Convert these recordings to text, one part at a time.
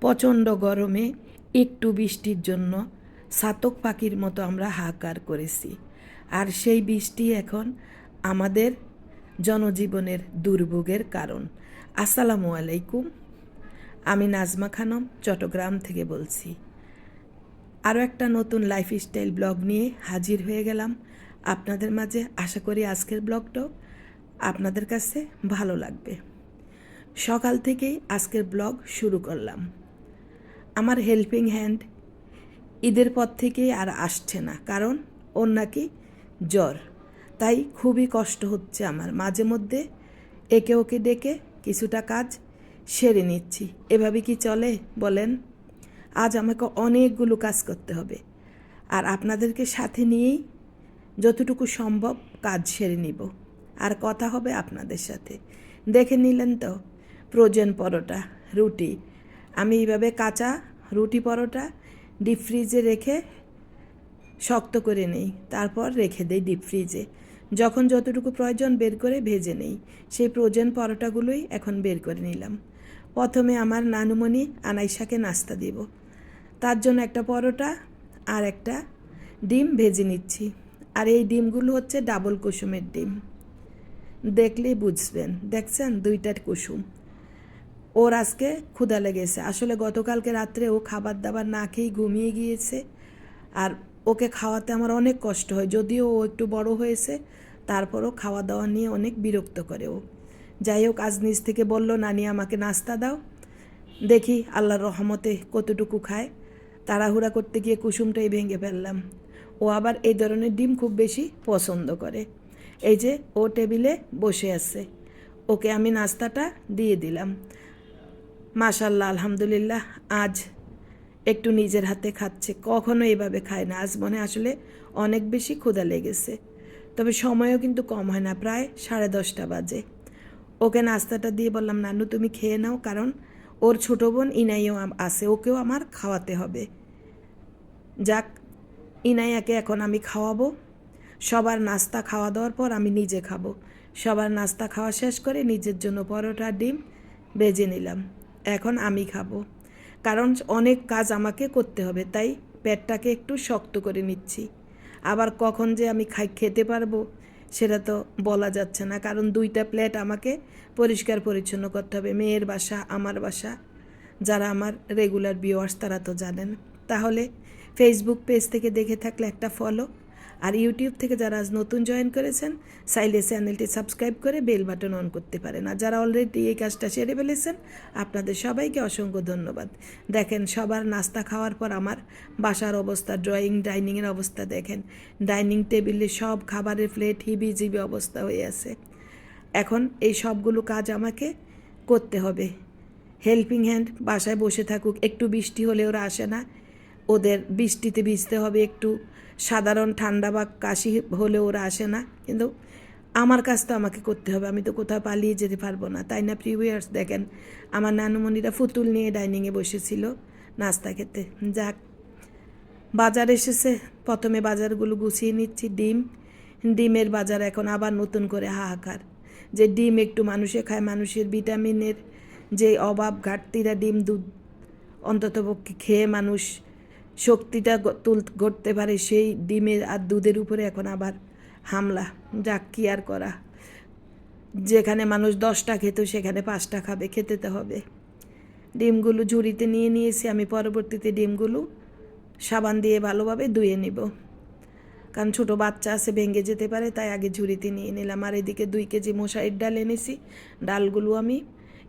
প্রচণ্ড গরমে একটু বৃষ্টির জন্য সাতক পাখির মতো আমরা হাহাকার করেছি। আর সেই বৃষ্টি এখন আমাদের জনজীবনের দুর্ভোগের কারণ। আসসালামু আলাইকুম। আমি নাজমা খানম, চট্টগ্রাম থেকে বলছি। আরও একটা নতুন লাইফস্টাইল ব্লগ নিয়ে হাজির হয়ে গেলাম। আপনাদের মাঝে আশা করি আজকের ব্লগটাও আপনাদের কাছে ভালো লাগবে। সকাল থেকেই আজকের ব্লগ শুরু করলাম। আমার হেল্পিং হ্যান্ড ঈদের পর থেকেই আর আসছে না, কারণ ওর নাকি জ্বর। তাই খুবই কষ্ট হচ্ছে আমার। মাঝে মধ্যে একে ওকে ডেকে কিছুটা কাজ সেরে নিচ্ছি। এভাবে কি চলে বলেন? আজ আমাকে অনেকগুলো কাজ করতে হবে। আর আপনাদেরকে সাথে নিয়েই যতটুকু সম্ভব কাজ সেরে নিব। আর কথা হবে আপনাদের সাথে। দেখে নিলেন তো প্রোজন পরোটা, রুটি আমি এইভাবে কাঁচা রুটি পরোটা ডিপ ফ্রিজে রেখে শক্ত করে নেই। তারপর রেখে দেই ডিপ ফ্রিজে যখন যতটুকু প্রয়োজন বের করে ভেজে নেই। সেই প্রয়োজন পরোটাগুলোই এখন বের করে নিলাম। প্রথমে আমার নানুমণি আনাইশাকে নাস্তা দিব। তার জন্য একটা পরোটা আর একটা ডিম ভেজে নিচ্ছি। আর এই ডিমগুলো হচ্ছে ডাবল কুসুমের ডিম। দেখলেই বুঝবেন। দেখছেন? দুইটার কুসুম। ওর আজকে ক্ষুধা লেগেছে। আসলে গতকালকে রাত্রে ও খাবার দাবার না খেয়েই ঘুমিয়ে গিয়েছে আর ওকে খাওয়াতে আমার অনেক কষ্ট হয়। যদিও ও একটু বড় হয়েছে, তারপরও খাওয়া দাওয়া নিয়ে অনেক বিরক্ত করে ও। যাই হোক, আজ নিজ থেকে বলল, নানি, আমাকে নাস্তা দাও। দেখি আল্লাহর রহমতে কতটুকু খায়। তাড়াহুড়া করতে গিয়ে কুসুমটাই ভেঙে ফেললাম। ও আবার এই ধরনের ডিম খুব বেশি পছন্দ করে। এই যে, ও টেবিলে বসে আছে। ওকে আমি নাস্তাটা দিয়ে দিলাম। মাশাল্লাহ, আলহামদুলিল্লাহ, আজ একটু নিজের হাতে খাচ্ছে। কখনো এভাবে খায় না। আজ মনে আসলে অনেক বেশি ক্ষুধা লেগেছে। তবে সময়ও কিন্তু কম হয় না, প্রায় সাড়ে দশটা বাজে। ওকে নাস্তাটা দিয়ে বললাম, নানু, তুমি খেয়ে নাও, কারণ ওর ছোটো বোন ইনাইও আছে, ওকেও আমার খাওয়াতে হবে। যাক, ইনাইয়াকে এখন আমি খাওয়াবো। সবার নাস্তা খাওয়া দাওয়ার পর আমি নিজে খাব। সবার নাস্তা খাওয়া শেষ করে নিজের জন্য পরোটা, ডিম বেজে নিলাম। এখন আমি খাব। কারণ অনেক কাজ আমাকে করতে হবে, তাই পেটটাকে একটু শক্ত করে নিচ্ছি। আবার কখন যে আমি খাই, খেতে পারব, সেটা তো বলা যাচ্ছে না। কারণ দুইটা প্লেট আমাকে পরিষ্কার পরিচ্ছন্ন করতে হবে, মেয়ের বাসা, আমার বাসা। যারা আমার রেগুলার ভিউয়ার্স, তারা তো জানেন। তাহলে ফেসবুক পেজ থেকে দেখে থাকলে একটা ফলো আর ইউটিউব থেকে যারা আজ নতুন জয়েন করেছেন সাইলে চ্যানেলটি সাবস্ক্রাইব করে বেল বাটন অন করতে পারেন। আর যারা অলরেডি এই কাজটা সেরে ফেলেছেন, আপনাদের সবাইকে অসংখ্য ধন্যবাদ। দেখেন, সবার নাস্তা খাওয়ার পর আমার বাসার অবস্থা ড্রয়িং ডাইনিংয়ের অবস্থা দেখেন। ডাইনিং টেবিলে সব খাবারের প্লেট হিবি জিবি অবস্থা হয়ে আছে। এখন এই সবগুলো কাজ আমাকে করতে হবে। হেল্পিং হ্যান্ড বাসায় বসে থাকুক, একটু বৃষ্টি হলে ওরা আসে না। ওদের বৃষ্টিতে ভিজতে হবে একটু। সাধারণ ঠান্ডা বা কাশি হলে ওরা আসে না। কিন্তু আমার কাজ তো আমাকে করতে হবে। আমি তো কোথাও পালিয়ে যেতে পারব না। তাই না প্রিভিয়ার্স দেখেন, আমার নানুমণিরা ফুতুল নিয়ে ডাইনিংয়ে বসেছিল নাস্তা খেতে। যাক, বাজার এসেছে। প্রথমে বাজারগুলো গুছিয়ে নিচ্ছি। ডিম, ডিমের বাজার এখন আবার নতুন করে হাহাকার। যে ডিম একটু মানুষে খায়, মানুষের ভিটামিনের যে অভাব, ঘাটতিরা ডিম দুধ অন্ততপক্ষে খেয়ে মানুষ শক্তিটা তুল করতে পারে সেই ডিমের আর দুধের উপরে এখন আবার হামলা। যাক, কি আর করা? যেখানে মানুষ দশটা খেত, সেখানে পাঁচটা খাবে, খেতে তো হবে। ডিমগুলো ঝুড়িতে নিয়ে নিয়েছি, আমি পরবর্তীতে ডিমগুলো সাবান দিয়ে ভালোভাবে ধুয়ে নিব। কারণ ছোটো বাচ্চা আছে, ভেঙে যেতে পারে, তাই আগে ঝুড়িতে নিয়ে নিলাম। আর এদিকে দুই কেজি মশারির ডাল এনেছি, ডালগুলো আমি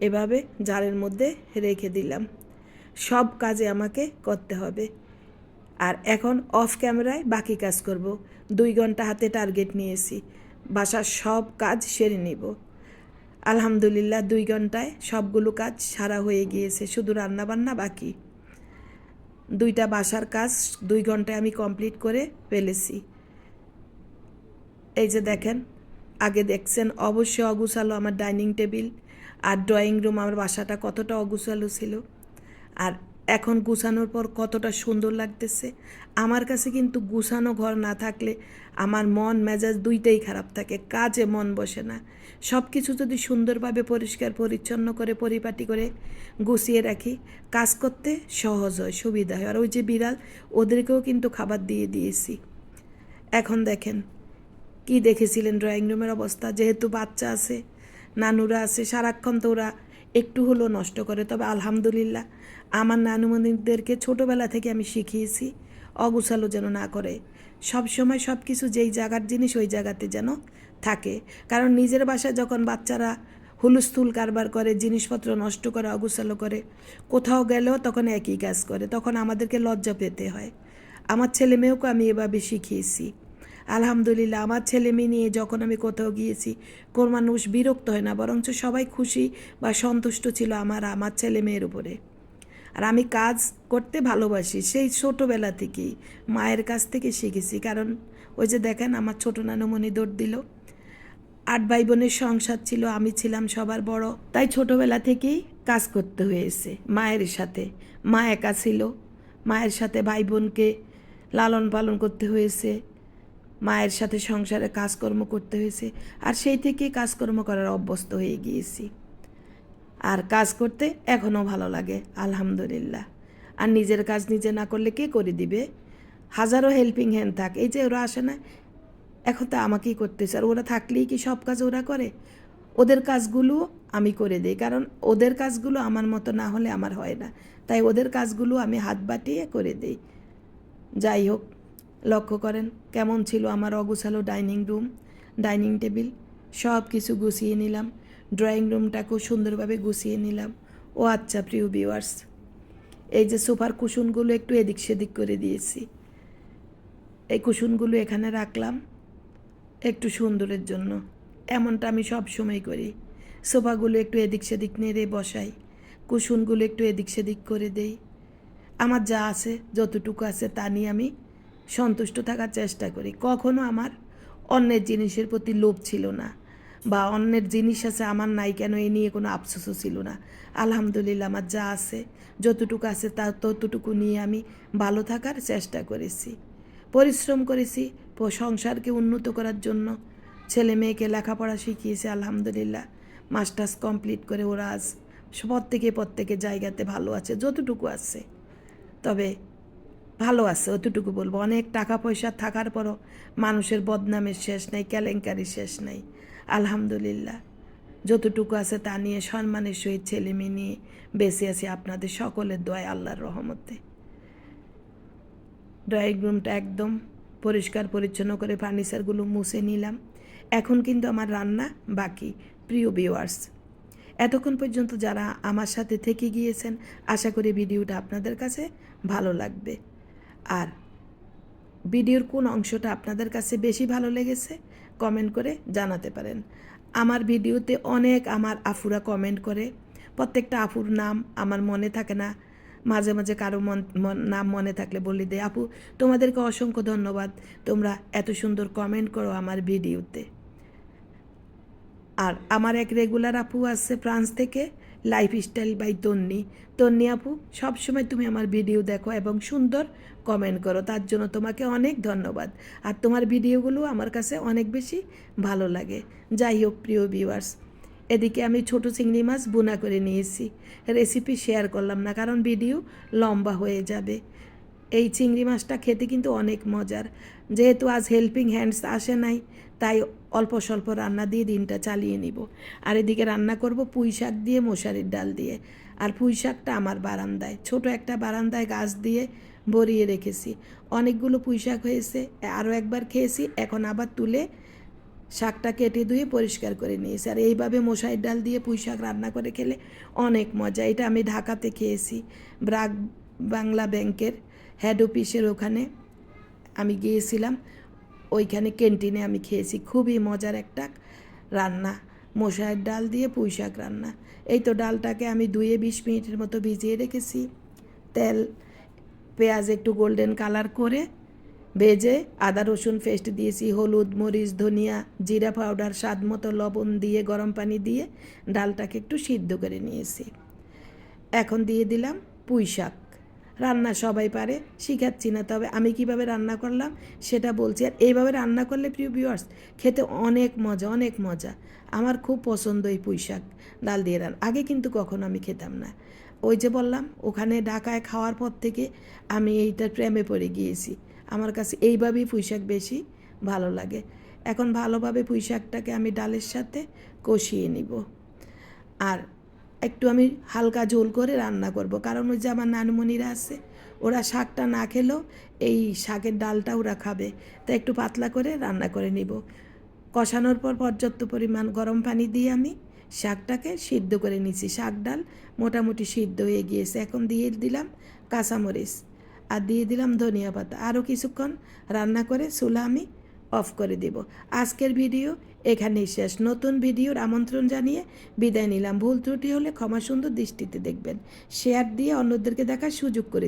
এভাবে জারের মধ্যে রেখে দিলাম। সব কাজে আমাকে করতে হবে। আর এখন অফ ক্যামেরায় বাকি কাজ করব। দুই ঘণ্টা হাতে টার্গেট নিয়েছি। বাসার সব কাজ সেরে নিব। আলহামদুলিল্লাহ দুই ঘন্টায় সবগুলো কাজ সারা হয়ে গিয়েছে, শুধু রান্নাবান্না বাকি। দুইটা বাসার কাজ দুই ঘন্টায় আমি কমপ্লিট করে ফেলেছি। এই যে দেখেন, আগে দেখছেন অবশ্যই অগুছালো আমার ডাইনিং টেবিল আর ড্রয়িং রুম আমার বাসাটা কতটা অগুছালো ছিল। আর এখন গুছানোর পর কতটা সুন্দর লাগতেছে। আমার কাছে কিন্তু গুছানো ঘর না থাকলে আমার মন মেজাজ দুইটাই খারাপ থাকে, কাজে মন বসে না। সব কিছু যদি সুন্দরভাবে পরিষ্কার, পরিচ্ছন্ন করে, পরিপাটি করে গুছিয়ে রাখি, কাজ করতে সহজ হয়, সুবিধা হয়। আর ওই যে বিড়াল, ওদেরকেও কিন্তু খাবার দিয়ে দিয়েছি। এখন দেখেন, কি দেখেছিলেন ড্রয়িং রুমের অবস্থা? যেহেতু বাচ্চা আছে, নানুরা আছে, সারাক্ষণ তো ওরা একটু হলেও নষ্ট করে। তবে আলহামদুলিল্লাহ, আমার নানুমণিদেরকে ছোটোবেলা থেকে আমি শিখিয়েছি, অগুছালো যেন না করে। সব সময় সব কিছু যেই জায়গার জিনিস ওই জায়গাতে যেন থাকে। কারণ নিজের বাসায় যখন বাচ্চারা হুলস্থুল কারবার করে, জিনিসপত্র নষ্ট করে, অগুছালো করে, কোথাও গেলেও তখন একই কাজ করে, তখন আমাদেরকে লজ্জা পেতে হয়। আমার ছেলে মেয়েকে আমি এভাবে শিখিয়েছি। আলহামদুলিল্লাহ, আমার ছেলে মেয়ে নিয়ে যখন আমি কোথাও গিয়েছি কোন মানুষ বিরক্ত হয় না, বরঞ্চ সবাই খুশি বা সন্তুষ্ট ছিল আমার আমার ছেলে মেয়ের উপরে। আর আমি কাজ করতে ভালোবাসি, সেই ছোটোবেলা থেকেই, মায়ের কাছ থেকে শিখেছি। কারণ ওই যে দেখেন, আমার ছোটো নানুমণি দৌড় দিল। আট ভাই বোনের সংসার ছিল, আমি ছিলাম সবার বড়। তাই ছোটোবেলা থেকেই কাজ করতে হয়েছে, মায়ের সাথে। মা একা ছিল, মায়ের সাথে ভাই বোনকে লালন পালন করতে হয়েছে মায়ের সাথে সংসারে কাজকর্ম করতে হয়েছে, আর সেই থেকেই কাজকর্ম করার অভ্যস্ত হয়ে গিয়েছি। আর কাজ করতে এখনও ভালো লাগে, আলহামদুলিল্লাহ। আর নিজের কাজ নিজে না করলে কে করে দিবে? হাজারো হেল্পিং হ্যান্ড থাক। এই যে ওরা আসে না, এখন তো আমাকেই করতেছে। আর ওরা থাকলেই কি সব কাজ ওরা করে? ওদের কাজগুলো আমি করে দিই, কারণ ওদের কাজগুলো আমার মতো না হলে আমার হয় না। তাই ওদের কাজগুলো আমি হাত বাটিয়ে করে দিই। যাই হোক লক্ষ্য করেন কেমন ছিল আমার অগুছালো ডাইনিং রুম, ডাইনিং টেবিল সব কিছু গুছিয়ে নিলাম, ড্রয়িং রুমটাকেও সুন্দরভাবে গুছিয়ে নিলাম। ও আচ্ছা প্রিয় ভিউয়ার্স, এই যে সোফার কুশনগুলো একটু এদিক সেদিক করে দিয়েছি। এই কুশনগুলো এখানে রাখলাম একটু সুন্দরের জন্য। এমনটা আমি সব সময় করি। সোফাগুলো একটু এদিক সেদিক নেড়ে বসাই, কুশনগুলো একটু এদিক সেদিক করে দেই। আমার যা আছে, যতটুকু আছে তা নিয়ে আমি সন্তুষ্ট থাকার চেষ্টা করি। কখনো আমার অন্যের জিনিসের প্রতি লোভ ছিল না বা অন্যের জিনিস আছে আমার নাই কেন এই নিয়ে কোনো আফসোসও ছিল না। আলহামদুলিল্লাহ আমার যা আছে, যতটুকু আছে তা ততটুকু নিয়ে আমি ভালো থাকার চেষ্টা করেছি। পরিশ্রম করেছি সংসারকে উন্নত করার জন্য। ছেলে মেয়েকে লেখাপড়া শিখিয়েছে, আলহামদুলিল্লাহ। মাস্টার্স কমপ্লিট করে ওরা আজ প্রত্যেকে প্রত্যেকে জায়গাতে ভালো আছে, যতটুকু আছে। তবে ভালো আছে অতটুকু বলব। অনেক টাকা পয়সা থাকার পরও মানুষের বদনামের শেষ নেই, কেলেঙ্কারির শেষ নেই। আলহামদুলিল্লাহ। যতটুকু আছে তা নিয়ে সম্মানের সহিত ছেলে মেয়ে নিয়ে বেঁচে আছি আপনাদের সকলের দোয়ায় আল্লাহর রহমতে। ড্রয়িং রুমটা একদম পরিষ্কার পরিচ্ছন্ন করে ফার্নিচারগুলো মুছে নিলাম। এখন কিন্তু আমার রান্না বাকি, প্রিয় ভিউয়ার্স এতক্ষণ পর্যন্ত যারা আমার সাথে থেকে গিয়েছেন, আশা করি ভিডিওটা আপনাদের কাছে ভালো লাগবে। আর ভিডিওর কোন অংশটা আপনাদের কাছে বেশি ভালো লেগেছে কমেন্ট করে জানাতে পারেন। আমার ভিডিওতে অনেক আমার আফুরা কমেন্ট করে। প্রত্যেকটা আফুর নাম আমার মনে থাকে না। মাঝে মাঝে কারও মন নাম মনে থাকলে বলে দেয় আপু, তোমাদেরকে অসংখ্য ধন্যবাদ। তোমরা এত সুন্দর কমেন্ট করো আমার ভিডিওতে। আর আমার এক রেগুলার আপু আছে ফ্রান্স থেকে। Life style by Tonni Tonni আপু, সবসময় তুমি আমার ভিডিও দেখো এবং সুন্দর কমেন্ট করো, তার জন্য তোমাকে অনেক ধন্যবাদ। আর তোমার ভিডিওগুলো আমার কাছে অনেক বেশি ভালো লাগে। যাই হোক, প্রিয় ভিউয়ার্স এদিকে আমি ছোট চিংড়ি মাছ বোনা করে নিয়েছি। রেসিপি শেয়ার করলাম না, কারণ ভিডিও লম্বা হয়ে যাবে। এই চিংড়ি মাছটা খেতে কিন্তু অনেক মজার। যেহেতু আজ হেল্পিং হ্যান্ডস আসে নাই, তাই অল্প স্বল্প রান্না দিয়ে দিনটা চালিয়ে নিব। আর এদিকে রান্না করব পুঁই শাক দিয়ে মশারির ডাল দিয়ে। আর পুঁই শাকটা আমার বারান্দায়। ছোট একটা বারান্দায় গাছ দিয়ে ভরিয়ে রেখেছি। অনেকগুলো পুঁই শাক হয়েছে, আরও একবার খেয়েছি, এখন আবার তুলে শাকটা কেটে ধুয়ে পরিষ্কার করে নিয়েছি। আর এইভাবে মশাইয়ের ডাল দিয়ে পুঁই শাক রান্না করে খেলে অনেক মজা। এটা আমি ঢাকাতে খেয়েছি। ব্রাক বাংলা ব্যাংকের হেড অফিসের ওখানে আমি গিয়েছিলাম। ওইখানে ক্যান্টিনে আমি খেয়েছি, খুবই মজার একটা রান্না। মশাইয়ের ডাল দিয়ে পুঁই শাক রান্না। এই তো ডালটাকে আমি দুয়ে বিশ মিনিটের মতো ভিজিয়ে রেখেছি। তেল, পেঁয়াজ একটু গোল্ডেন কালার করে ভেজে আদা, রসুন পেস্ট দিয়েছি, হলুদ, মরিচ, ধনিয়া, জিরা পাউডার স্বাদ মতো লবণ দিয়ে, গরম পানি দিয়ে ডালটাকে একটু সিদ্ধ করে নিয়েছি। এখন দিয়ে দিলাম পুঁই শাক। রান্না সবাই পারে, শিখাচ্ছি না। তবে আমি কীভাবে রান্না করলাম সেটা বলছি। আর এইভাবে রান্না করলে প্রিয় ভিউয়ার্স খেতে অনেক মজা অনেক মজা। আমার খুব পছন্দ এই পুঁই শাক, ডাল দিয়ে রান্না। আগে কিন্তু কখনো আমি খেতাম না। ওই যে বললাম, ওখানে ঢাকায় খাওয়ার পর থেকে আমি এইটার প্রেমে পড়ে গিয়েছি। আমার কাছে এইভাবেই পুঁই শাক বেশি ভালো লাগে। এখন ভালোভাবে পুঁই শাকটাকে আমি ডালের সাথে কষিয়ে নিব। আর একটু আমি হালকা ঝোল করে রান্না করব। কারণ ওই যে আমার নানুমণিরা আছে, ওরা শাকটা না খেলেও এই শাকের ডালটা ওরা খাবে। তা একটু পাতলা করে রান্না করে নিব। কষানোর পর পর্যাপ্ত পরিমাণ গরম পানি দিয়ে আমি শাকটাকে সিদ্ধ করে নিচ্ছি শাক ডাল মোটামুটি সিদ্ধ হয়ে গিয়েছে। এখন দিয়ে দিলাম কাঁচামরিচ আর দিয়ে দিলাম ধনিয়া পাতা। আরও কিছুক্ষণ রান্না করে চুলা আমি অফ করে দেব। আজকের ভিডিও এখানেই শেষ। নতুন ভিডিওর আমন্ত্রণ জানিয়ে বিদায় নিলাম। ভুল ত্রুটি হলে ক্ষমা সুন্দর দৃষ্টিতে দেখবেন। শেয়ার দিয়ে অন্যদেরকে দেখার সুযোগ করে দিন।